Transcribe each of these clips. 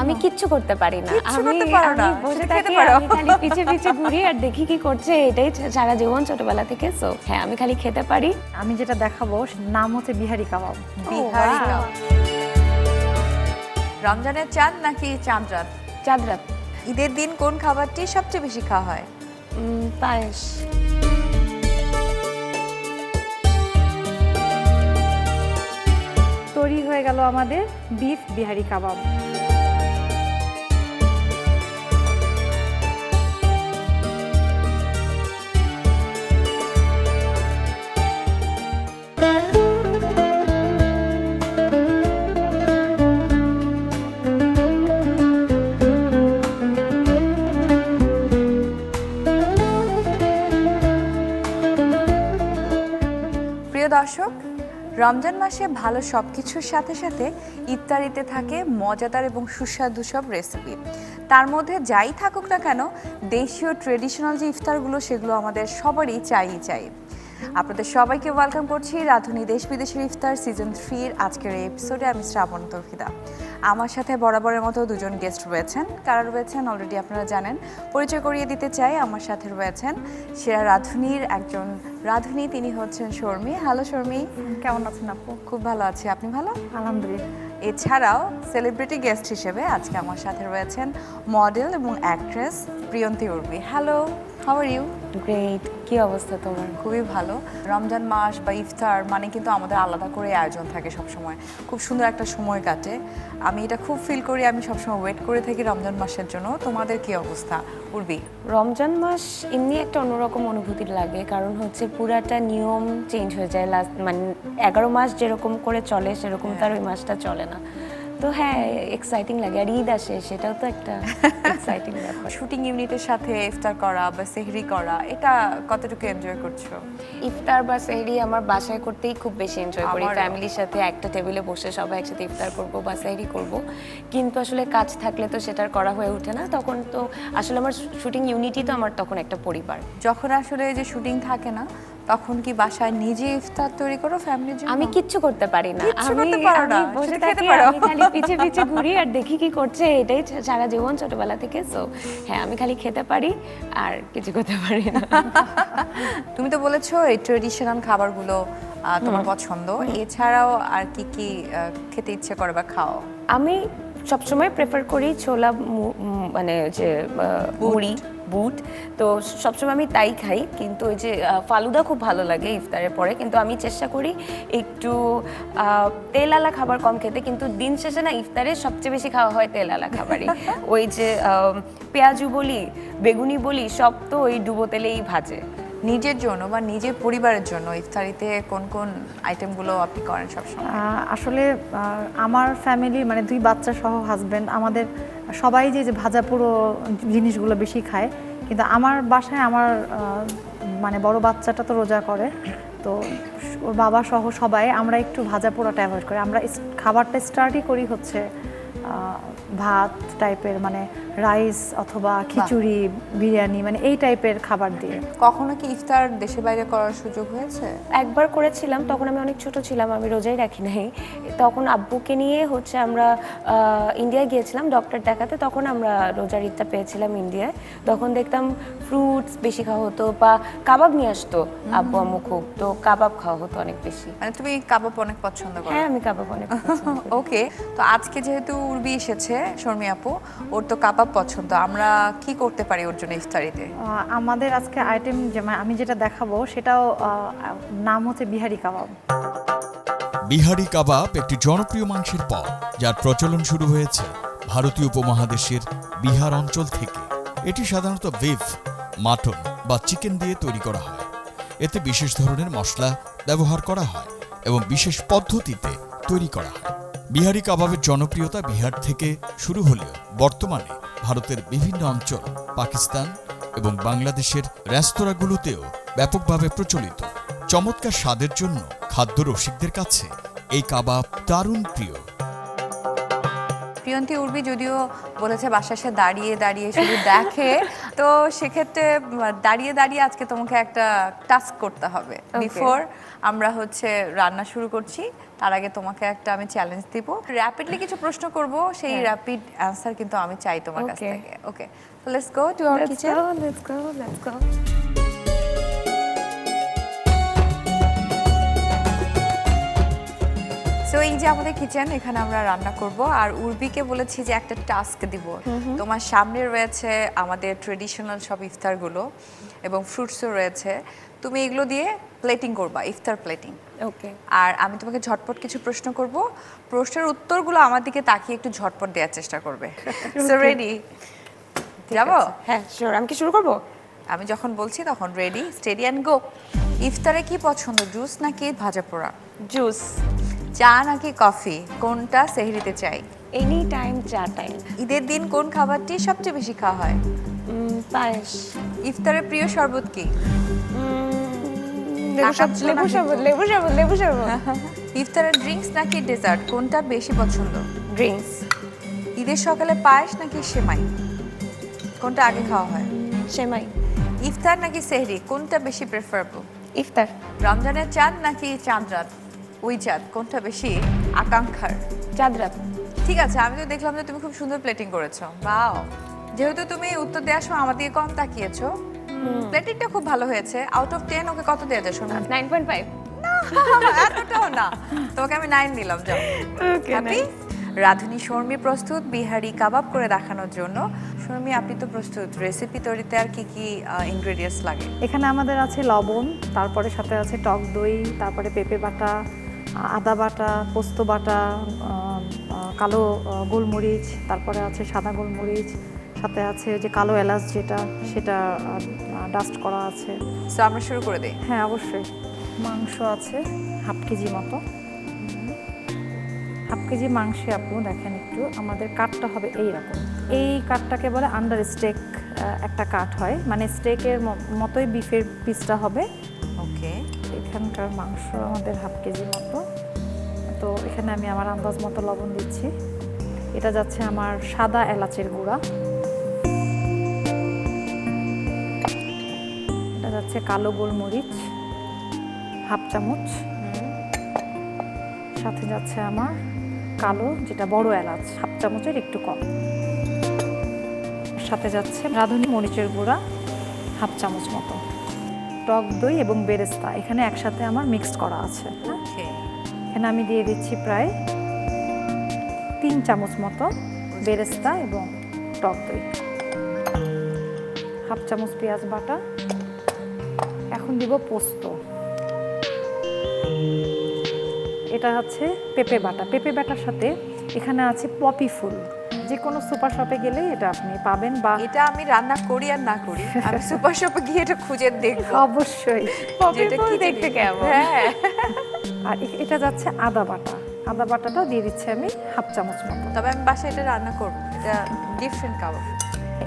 আমি কিচ্ছু করতে পারি না। আমি বসে থাকি পারো। আমি খালি পিছে পিছে ঘুরি আর দেখি কি করছে এটাই সারা জীবন ছোটবেলা থেকে। সো হ্যাঁ আমি খালি খেতে পারি। আমি যেটা দেখাবো নাম হচ্ছে বিহারি কাবাব। বিহারি কাবাব। রমজানের চাঁদ নাকি চাঁদ রাত? চাঁদ রাত। ঈদের দিন কোন খাবারটি সবচেয়ে বেশি খাওয়া হয়? পায়েস। তৈরি হয়ে গেল আমাদের বিফ বিহারি কাবাব। দর্শক রমজান মাসে ভালো সব কিছুর সাথে সাথে ইফতারিতে থাকে মজাদার এবং সুস্বাদু সব রেসিপি তার মধ্যে যাই থাকুক না কেন, দেশীয় ট্রেডিশনাল যে ইফতারগুলো, সেগুলো আমাদের সবারই চাই চাই। আপনাদের সবাইকে ওয়েলকাম করছি রাধুনী দেশ বিদেশের ইফতার সিজন থ্রির আজকের এপিসোডে আমি শ্রাবণ তর্কিদা আমার সাথে বরাবরের মতো দুজন গেস্ট রয়েছেন। কারা রয়েছেন অলরেডি আপনারা জানেন। পরিচয় করিয়ে দিতে চাই আমার সাথে রয়েছেন সেরা রাধুনীর একজন রাধুনী তিনি হচ্ছেন শর্মী। হ্যালো শর্মী। কেমন আছেন আপু? খুব ভালো আছি। আপনি ভালো? আলহামদুলিল্লাহ। এছাড়াও সেলিব্রিটি গেস্ট হিসেবে আজকে আমার সাথে রয়েছেন মডেল এবং actress Priyanti Urmi. Hello how are you great কি অবস্থা তোমার? খুবই ভালো। রমজান মাস বা ইফতার মানে কিন্তু আমাদের আলাদা করে আয়োজন থাকে সব সময় খুব সুন্দর একটা সময় কাটে। আমি এটা খুব ফিল করি আমি সবসময় ওয়েট করে থাকি রমজান মাসের জন্য। তোমাদের কি অবস্থা? উর্বি? রমজান মাস এমনি একটা অন্যরকম অনুভূতি লাগে। কারণ হচ্ছে পুরাটা নিয়ম চেঞ্জ হয়ে যায়। লাস্ট মানে এগারো মাস যেরকম করে চলে সেরকম তার ওই মাসটা চলে না। তো হ্যাঁ এক্সাইটিং লাগে। আর ঈদ আসে সেটাও তো একটা এক্সাইটিং ব্যাপার। শুটিং ইউনিটের সাথে ইফতার করা বা সেহরি করা এটা কতটুকু এনজয় করছ? ইফতার বা সেহরি আমার বাসায় করতেই খুব বেশি এনজয় করি। ফ্যামিলির সাথে একটা টেবিলে বসে সবাই একসাথে ইফতার করব বা সেহরি করব। কিন্তু আসলে কাজ থাকলে তো সেটার করা হয়ে ওঠে না। তখন তো আসলে আমার শুটিং ইউনিটই তো আমার তখন একটা পরিবার। যখন আসলে যে শুটিং থাকে না তখন কি বাসায় নিজে ইফতার তৈরি করো ফ্যামিলির জন্য? আমি কিচ্ছু করতে পারি না। আমি বসে শুধু খেতে থাকি পারো। আমি খালি পিছে পিছে ঘুরি আর দেখি কি করছে। এটাই সারা জীবন ছোটবেলা থেকে। সো হ্যাঁ আমি খালি খেতে পারি আর কিছু করতে পারি না। তুমি তো বলেছ এই ট্রেডিশনাল খাবারগুলো তোমার পছন্দ। এছাড়াও আর কি কি খেতে ইচ্ছে করে বা খাও? আমি সবসময় প্রেফার করি ছোলা মানে যে মুড়ি। বুট। তো সবসময় আমি তাই খাই কিন্তু ওই যে ফালুদা খুব ভালো লাগে ইফতারের পরে। কিন্তু আমি চেষ্টা করি একটু তেলালা খাবার কম খেতে কিন্তু দিন শেষে না ইফতারে সবচেয়ে বেশি খাওয়া হয় তেলালা খাবারই। ওই যে পেঁয়াজু বলি বেগুনি বলি সব তো ওই ডুবো তেলেই ভাজে। নিজের জন্য বা নিজের পরিবারের জন্য ইফতারিতে কোন কোন আইটেমগুলো আপনি করেন সবসময়? আসলে আমার ফ্যামিলি মানে দুই বাচ্চা সহ হাজবেন্ড আমাদের সবাই যে যে ভাজা পুরো জিনিসগুলো বেশি খায়, কিন্তু আমার বাসায় আমার মানে বড় বাচ্চাটা তো রোজা করে, তো ওর বাবা সহ সবাই আমরা একটু ভাজা পোড়াটা অ্যাভয়েড করি। আমরা খাবারটা স্টার্টই করি হচ্ছে ভাত টাইপের মানে রাইস অথবা খিচুড়ি বিরিয়ানি মানে এই টাইপের খাবার দিয়ে। কখনো কি ইফতার দেশের বাইরে করার সুযোগ হয়েছে? একবার করেছিলাম তখন আমি অনেক ছোট ছিলাম আমি রোজাই রাখি নাই। তখন আব্বুকে নিয়ে হচ্ছে আমরা ইন্ডিয়ায় গিয়েছিলাম ডক্টর দেখাতে তখন আমরা রোজার ঈদটা পেয়েছিলাম ইন্ডিয়ায়। তখন দেখতাম ফ্রুটস বেশি খাওয়া হতো বা কাবাব নিয়ে আসতো আব্বু আম্মু খুব তো কাবাব খাওয়া হতো অনেক বেশি। মানে তুমি কাবাব অনেক পছন্দ করো। হ্যাঁ আমি কাবাব অনেক ওকে তো আজকে যেহেতু উর্বি এসেছে শর্মি আপু। ওর তো কাবাব পছন্দ। আমরা কি করতে পারি ওর জন্য ইফতারিতে? আমাদের আজকে আইটেম যেমন আমি যেটা দেখাবো সেটাও নাম হচ্ছে বিহারি কাবাব। বিহারি কাবাব একটি জনপ্রিয় মাংসের পদ যার প্রচলন শুরু হয়েছে ভারতীয় উপমহাদেশের বিহার অঞ্চল থেকে। এটি সাধারণত বিফ মাটন বা চিকেন দিয়ে তৈরি করা হয়। এতে বিশেষ ধরনের মশলা ব্যবহার করা হয় এবং বিশেষ পদ্ধতিতে তৈরি করা হয়। বিহারি কাবাবের জনপ্রিয়তা বিহার থেকে শুরু হলেও বর্তমানে ভারতের বিভিন্ন অঞ্চল, পাকিস্তান এবং বাংলাদেশের রেস্তোরাঁগুলোতেও ব্যাপকভাবে প্রচলিত। চমৎকার স্বাদের জন্য খাদ্য রসিকদের কাছে এই কাবাব দারুণ প্রিয়। প্রিয়ন্তী উর্বি যদিও বলেছে বাসায় সে দাঁড়িয়ে দাঁড়িয়ে শুধু দেখে তো সেক্ষেত্রে দাঁড়িয়ে দাঁড়িয়ে আজকে তোমাকে একটা টাস্ক করতে হবে। বিফোর আমরা হচ্ছে রান্না শুরু করছি তার আগে তোমাকে একটা আমি চ্যালেঞ্জ দিব। র্যাপিডলি কিছু প্রশ্ন করব সেই র্যাপিড অ্যান্সার কিন্তু আমি চাই তোমার কাছ থেকে। Okay let's go to our kitchen let's go let's let's so এই যে আমাদের কিচেন এখানে আমরা রান্না করব। আর উর্বিকে বলেছি যে একটা টাস্ক দিব। তোমার সামনে রয়েছে আমাদের ট্রেডিশনাল সব ইফতারগুলো এবং ফ্রুটসও রয়েছে। তুমি এগুলো দিয়ে প্লেটিং করবা ইফতার প্লেটিং Okay. আর আমি তোমাকে ঝটপট কিছু প্রশ্ন করব। প্রশ্নের উত্তরগুলো আমার দিকে তাকিয়ে একটু ঝটপট দেওয়ার চেষ্টা করবে। সো রেডি যাব? হ্যাঁ শিওর আমি কি শুরু করব? আমি যখন বলছি তখন রেডি স্টেডি অ্যান্ড গো ইফতারে কি পছন্দ জুস নাকি ভাজা পোড়া? জুস চা নাকি কফি? কোনটা সেহরিতে চাই? এনি টাইম চা টাইম ঈদের দিন কোন খাবারটি সবচেয়ে বেশি খাওয়া হয়? পায়েস। ইফতারের প্রিয় শরবত কি? লেবু টাকা শরবত ছিল না লেবু শরবত লেবু শরবত লেবু শরবত। ইফতারের ড্রিঙ্কস নাকি ডেজার্ট? কোনটা বেশি পছন্দ? ড্রিঙ্কস। ঈদের সকালে পায়েস নাকি সেমাই? কোনটা আগে খাওয়া হয়? সেমাই। ইফতার নাকি সেহরি? কোনটা বেশি প্রেফারেবল ইফতার। রমজানের চাঁদ নাকি চাঁদ রাত? ওই চাঁদ কোনটা বেশি আকাঙ্ক্ষার? চাঁদ রাত ঠিক আছে আমি তো দেখলাম যে তুমি খুব সুন্দর প্লেটিং করেছ। বাও যেহেতু তুমি উত্তর দেওয়ার সময় আমার দিকে কম তাকিয়েছো প্লেটিংটা খুব ভালো হয়েছে। আউট অফ টেন ওকে কত দেওয়া যায় শোনো? নাইন পয়েন্ট ফাইভ এতটাও না। তোমাকে আমি নাইন দিলাম যাও। হ্যাপি রাধুনি শর্মী প্রস্তুত বিহারি কাবাব করে দেখানোর জন্য। শর্মী আপনি তো প্রস্তুত। রেসিপি তৈরিতে আর কি কি ইনগ্রেডিয়েন্টস লাগে? এখানে আমাদের আছে লবণ তারপরে সাথে আছে টক দই তারপরে পেঁপে বাটা আদা বাটা পোস্ত বাটা কালো গোলমরিচ তারপরে আছে সাদা গোলমরিচ সাথে আছে যে কালো এলাচ যেটা সেটা ডাস্ট করা আছে। সো আমরা শুরু করে দিই। হ্যাঁ অবশ্যই। মাংস আছে হাফ কেজি মতো। হাফ কেজি মাংসে আপু দেখেন একটু আমাদের কাঠটা হবে এই রকম এই কাঠটাকে বলে আন্ডার স্টেক একটা কাঠ হয়। মানে স্টেকের মতোই বিফের পিসটা হবে। এখানকার মাংস আমাদের হাফ কেজি মতো। তো এখানে আমি আমার আন্দাজ মতো লবণ দিচ্ছি। এটা যাচ্ছে আমার সাদা এলাচের গুঁড়া। এটা যাচ্ছে কালো গোলমরিচ, হাফ চামচ। সাথে যাচ্ছে আমার কালো, যেটা বড় এলাচ, হাফ চামচের একটু কম। সাথে যাচ্ছে রাঁধুনি মরিচের গুঁড়া, হাফ চামচ মতো। টক দই এবং বেরেস্তা এখানে একসাথে আমার মিক্সড করা আছে। এখানে আমি দিয়ে দিচ্ছি প্রায় তিন চামচ মতো বেরেস্তা এবং টক দই। হাফ চামচ পেঁয়াজ বাটা। এখন দিব পোস্ত। এটা হচ্ছে পেঁপে বাটা। পেঁপে বাটার সাথে এখানে আছে পপি ফুল। যে কোনো সুপার শপে গেলেই এটা আপনি পাবেন বা এটা আমি রান্না করি আর না করি। আমি সুপার শপে গিয়ে এটা খুঁজে দেখব। অবশ্যই। যেটা কি দেখতে? কেমন? হ্যাঁ। আর এটা যাচ্ছে আদা বাটা। আদা বাটাটাও দিয়ে দিচ্ছি আমি হাফ চামচ মতো। তবে আমি বাসায় এটা রান্না করব। এটা ডিফারেন্ট কাবাব।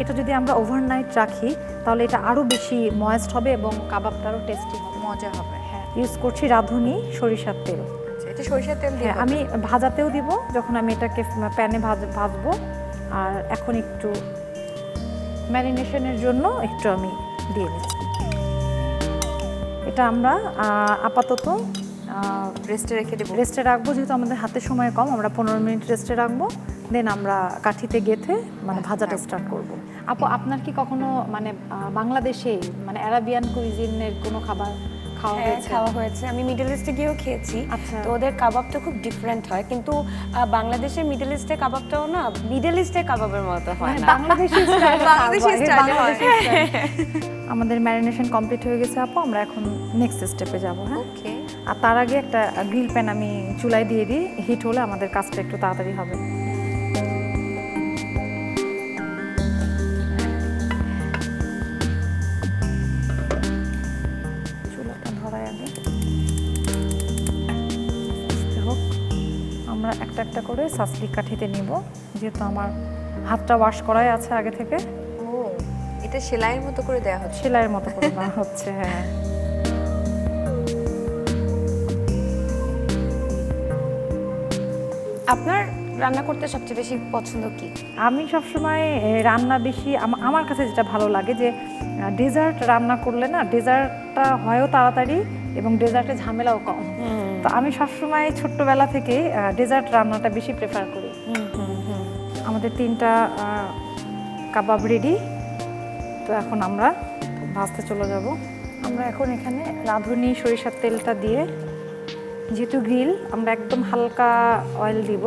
এটা যদি আমরা ওভারনাইট রাখি তাহলে এটা আরও বেশি ময়েস্ট হবে এবং কাবাবটা আরও টেস্টি হবে। মজা হবে হ্যাঁ। ইউজ করছি রাঁধুনি সরিষার তেল। এটা সরিষার তেল দিয়ে হ্যাঁ আমি ভাজাতেও দিব যখন আমি এটাকে প্যানে ভাজ ভাজবো। আর এখন একটু ম্যারিনেশনের জন্য একটু আমি দিয়ে দিচ্ছি এটা আমরা আপাতত রেস্টে রেখে দেবো। রেস্টে রাখব যেহেতু আমাদের হাতে সময় কম আমরা পনেরো মিনিট রেস্টে রাখব। দেন আমরা কাঠিতে গেথে মানে ভাজাটা স্টার্ট করব। আপু আপনার কি কখনো মানে বাংলাদেশে মানে অ্যারাবিয়ান কুইজিনের কোনো খাবার খাওয়া হ্যাঁ হয়েছে। খাওয়া হয়েছে। আমি মিডল ইস্টে গিয়েও খেয়েছি। আচ্ছা। তো ওদের কাবাবটা খুব ডিফারেন্ট হয়। কিন্তু বাংলাদেশের মিডল ইস্টের কাবাবটাও না মিডল ইস্টের কাবাবের মতো হয় মানে না। আমাদের ম্যারিনেশন কমপ্লিট হয়ে গেছে আপু। আমরা এখন নেক্সট স্টেপে যাব হ্যাঁ? ওকে আর তার আগে একটা গ্রিল প্যান আমি চুলায় দিয়ে দিই। হিট হলে আমাদের কাজটা একটু তাড়াতাড়ি হবে। আমরা একটা একটা করে সাসলি কাঠিতে নিব যেহেতু আমার হাতটা ওয়াশ করাই আছে আগে থেকে। ও এটা সেলাইয়ের মতো করে দেওয়া হচ্ছে। সেলাইয়ের মতো করে দেওয়া হচ্ছে হ্যাঁ। আপনার রান্না করতে সবচেয়ে বেশি পছন্দ কি? আমি সবসময় রান্না বেশি আমার কাছে যেটা ভালো লাগে যে ডেজার্ট রান্না করলে না ডেজার্টটা হয়ও তাড়াতাড়ি এবং ডেজার্টে ঝামেলাও কম। তো আমি সবসময় ছোট্টবেলা থেকে ডেজার্ট রান্নাটা বেশি প্রেফার করি। আমাদের তিনটা কাবাব রেডি তো এখন আমরা ভাজতে চলে যাব। আমরা এখন এখানে রাঁধুনি সরিষার তেলটা দিয়ে যেহেতু গ্রিল আমরা একদম হালকা অয়েল দিব।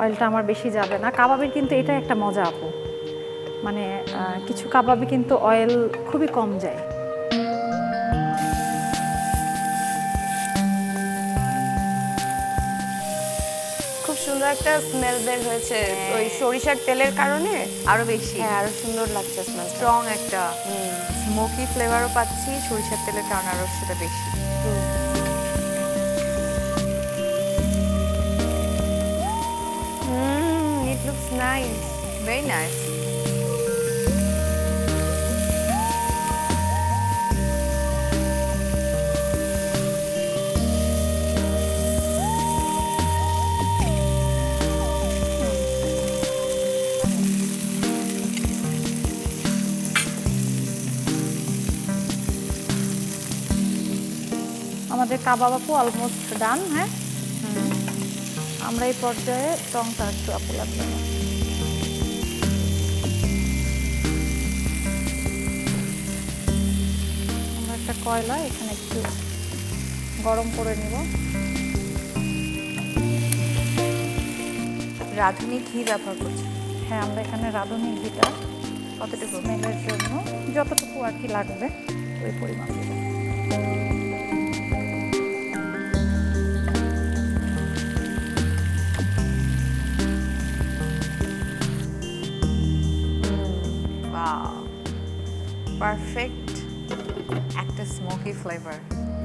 অয়েলটা আমার বেশি যাবে না। কাবাবের কিন্তু এটা একটা মজা আপু। মানে কিছু কাবাবে কিন্তু অয়েল খুবই কম যায়। সুন্দর একটা স্মেল বের হয়েছে। ওই সরিষার তেলের কারণে? আরও বেশি। হ্যাঁ আরও সুন্দর লাগছে স্মেল স্ট্রং একটা। স্মোকি ফ্লেভারও পাচ্ছি সরিষার তেলের কারণে আরও সেটা বেশি। It looks nice very nice kebab আপু অলমোস্ট ডান হ্যাঁ আমরা এই পর্যায়ে টংটা একটু আপু লাগবে আমরা একটা কয়লা এখানে একটু গরম করে নেব। রাঁধুনি ঘি ব্যবহার করছি হ্যাঁ আমরা এখানে রাঁধুনি ঘিটা কতটুকু স্মেলের জন্য যতটুকু আর কি লাগবে ওই পরিমাণ দেবো পারফেক্ট একটা স্মোকি ফ্লেভার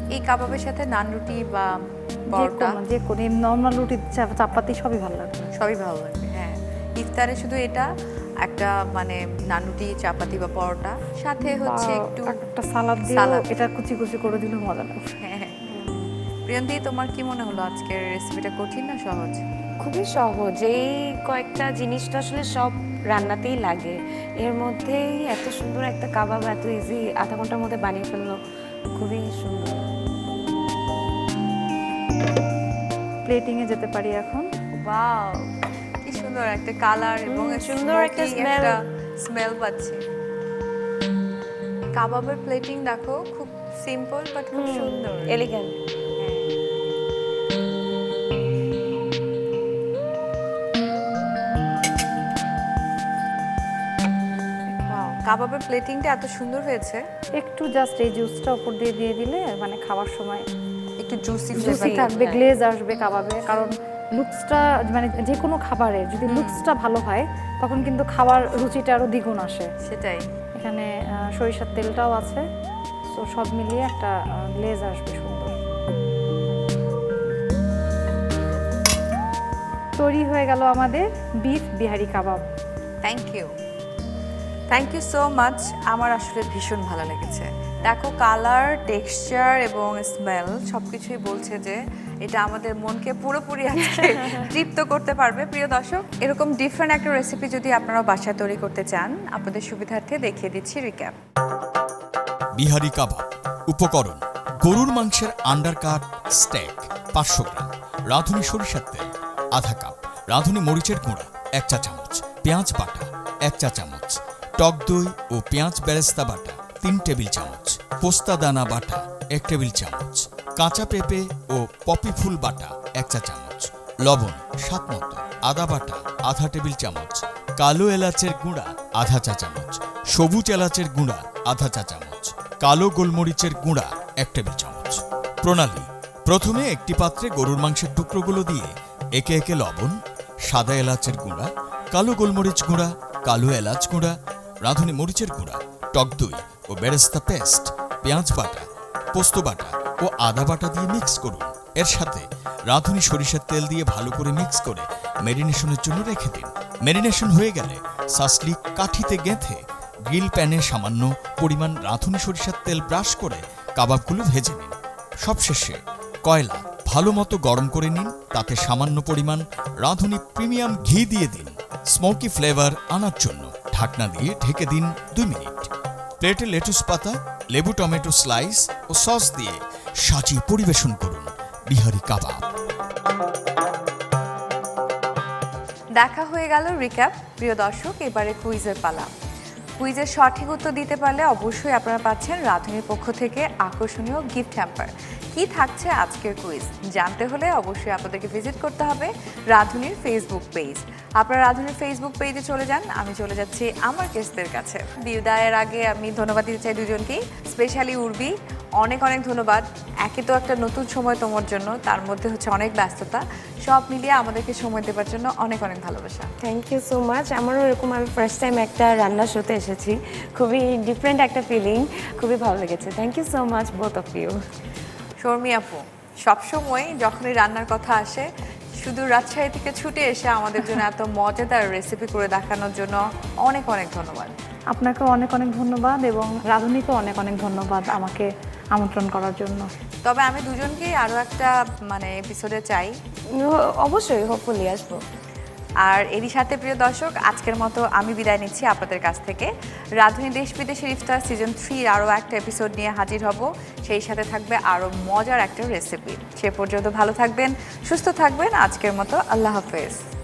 এই কাবাবের সাথে নান রুটি বা পরোটা কোনো যে কোনো নর্মাল রুটি চাপাতি সবই ভালো লাগবে। সবই ভালো লাগবে হ্যাঁ। ইফতারে শুধু এটা একটা মানে নান রুটি চাপাতি বা পরোটা সাথে হচ্ছে একটু একটা সালাদ দিয়ে এটা কুচি কুচি করে দিলে মজা লাগবে হ্যাঁ হ্যাঁ। প্রিয়ন্তি তোমার কি মনে হলো আজকের রেসিপিটা কঠিন না সহজ? খুবই সহজ। এই কয়েকটা জিনিসটা আসলে সব রান্নাতেই লাগে। এর মধ্যেই এত সুন্দর একটা কাবাব এত ইজি আধা ঘণ্টার মধ্যে বানিয়ে ফেলল। খুবই সুন্দর। প্লেটিংয়ে যেতে পারি এখন? ওয়াও কি সুন্দর একটা কালার এবং সুন্দর একটা smell। স্মেল পাচ্ছি। কাবাবের প্লেটিং দেখো খুব সিম্পল বাট খুব সুন্দর। এলিগেন্ট কাবাবের প্লেটিংটা এত সুন্দর হয়েছে। একটু জাস্ট এই জুসটা উপর দিয়ে দিয়ে দিলে মানে খাওয়ার সময় একটু জুসি জুসি থাকবে হ্যাঁ। গ্লেজ আসবে কাবাবে কারণ লুকসটা মানে যে কোনো খাবারের যদি লুকসটা ভালো হয় তখন কিন্তু খাওয়ার রুচিটা আরও দ্বিগুণ আসে। সেটাই। এখানে সরিষার তেলটাও আছে তো সব মিলিয়ে একটা গ্লেজ আসবে সুন্দর। তৈরি হয়ে গেল আমাদের beef Bihari kebab. Thank you thank you so much আমার আসলে ভীষণ ভালো লেগেছে। দেখো কালার টেক্সচার এবং স্মেল সব কিছুই বলছে যে এটা আমাদের মনকে পুরোপুরি আজকে তৃপ্ত করতে পারবে। প্রিয় দর্শক এরকম ডিফারেন্ট একটা রেসিপি যদি আপনারা বাসায় তৈরি করতে চান আপনাদের সুবিধার্থে দেখিয়ে দিচ্ছি রিক্যাপ বিহারি কাবাব উপকরণ গরুর মাংসের আন্ডারকাট স্টেক পাঁচশো গ্রাম রাঁধুনি সরিষার তেল আধা কাপ রাঁধুনি মরিচের গুঁড়া এক চা চামচ পেঁয়াজ বাটা এক চা চামচ টক দই ও পেঁয়াজ বেরেস্তা বাটা, তিন টেবিল চামচ। পোস্তা দানা বাটা, এক টেবিল চামচ। কাঁচা পেঁপে ও পপি ফুল বাটা, এক চা চামচ। লবণ, স্বাদ মতো। আদা বাটা, আধা টেবিল চামচ। কালো এলাচের গুঁড়া, আধা চা চামচ। সবুজ এলাচের গুঁড়া, আধা চা চামচ। কালো গোলমরিচের গুঁড়া, এক টেবিল চামচ। প্রণালী, প্রথমে একটি পাত্রে গরুর মাংসের টুকরোগুলো দিয়ে একে একে লবণ, সাদা এলাচের গুঁড়া, কালো গোলমরিচ গুঁড়া, কালো এলাচ গুঁড়া রাঁধুনি মরিচের গুঁড়া, টক দই ও বেরেস্তা পেস্ট, পেঁয়াজ বাটা, পোস্ত বাটা ও আদা বাটা দিয়ে মিক্স করুন। এর সাথে রাঁধুনি সরিষার তেল দিয়ে ভালো করে মিক্স করে মেরিনেশনের জন্য রেখে দিন। মেরিনেশন হয়ে গেলে সাসলি কাঠিতে গেঁথে গ্রিল প্যানে সামান্য পরিমাণ রাঁধুনি সরিষার তেল ব্রাশ করে কাবাবগুলো ভেজে নিন। সবশেষে কয়লা ভালো মতো গরম করে নিন, তাতে সামান্য পরিমাণ রাঁধুনি প্রিমিয়াম ঘি দিয়ে দিন। স্মোকি ফ্লেভার আনার জন্য। ঢাকনা দিয়ে ঢেকে দিন দুই মিনিট। প্লেটে লেটুস পাতা, লেবু টমেটো স্লাইস ও সস দিয়ে সাজিয়ে পরিবেশন করুন বিহারি কাবাব। দেখা হয়ে গেল রিক্যাপ প্রিয় দর্শক, এবারে কুইজের পালা। কুইজের সঠিক উত্তর দিতে পারলে অবশ্যই আপনারা পাচ্ছেন রাধুনির পক্ষ থেকে আকর্ষণীয় গিফট হ্যাম্পার কি থাকছে আজকের কুইজ জানতে হলে অবশ্যই আপনাদেরকে ভিজিট করতে হবে রাধুনির ফেসবুক পেজ আপনারা রাধুনির ফেসবুক পেজে চলে যান, আমি চলে যাচ্ছি আমার গেস্টদের কাছে। বিদায়ের আগে আমি ধন্যবাদ দিতে চাই দুজনকেই স্পেশালি উর্বি। অনেক অনেক ধন্যবাদ। একে তো একটা নতুন সময় তোমার জন্য, তার মধ্যে হচ্ছে অনেক ব্যস্ততা। সব মিলিয়ে আমাদেরকে সময় দেওয়ার জন্য অনেক অনেক ভালোবাসা। থ্যাংক ইউ সো মাচ আমারও এরকম, আমি ফার্স্ট টাইম একটা রান্না শোতে এসেছি। খুবই ডিফারেন্ট একটা ফিলিং খুবই ভালো লেগেছে। Thank you so much both of you Sharmi আপু সবসময় যখনই রান্নার কথা আসে শুধু রাজশাহী থেকে ছুটে এসে আমাদের জন্য এত মজাদার রেসিপি করে দেখানোর জন্য অনেক অনেক ধন্যবাদ। আপনাকেও অনেক অনেক ধন্যবাদ এবং রাধুনিকেও অনেক অনেক ধন্যবাদ আমাকে আমন্ত্রণ করার জন্য। তবে আমি দুজনকেই আরও একটা মানে এপিসোডে চাই। অবশ্যই হোপফুলি আসব। আর এরই সাথে, প্রিয় দর্শক, আজকের মতো আমি বিদায় নিচ্ছি আপনাদের কাছ থেকে। রাধুনী দেশ বিদেশের ইফতার সিজন থ্রির আরও একটা এপিসোড নিয়ে হাজির হব। সেই সাথে থাকবে আরও মজার একটা রেসিপি সে পর্যন্ত ভালো থাকবেন, সুস্থ থাকবেন। আজকের মতো আল্লাহ হাফেজ।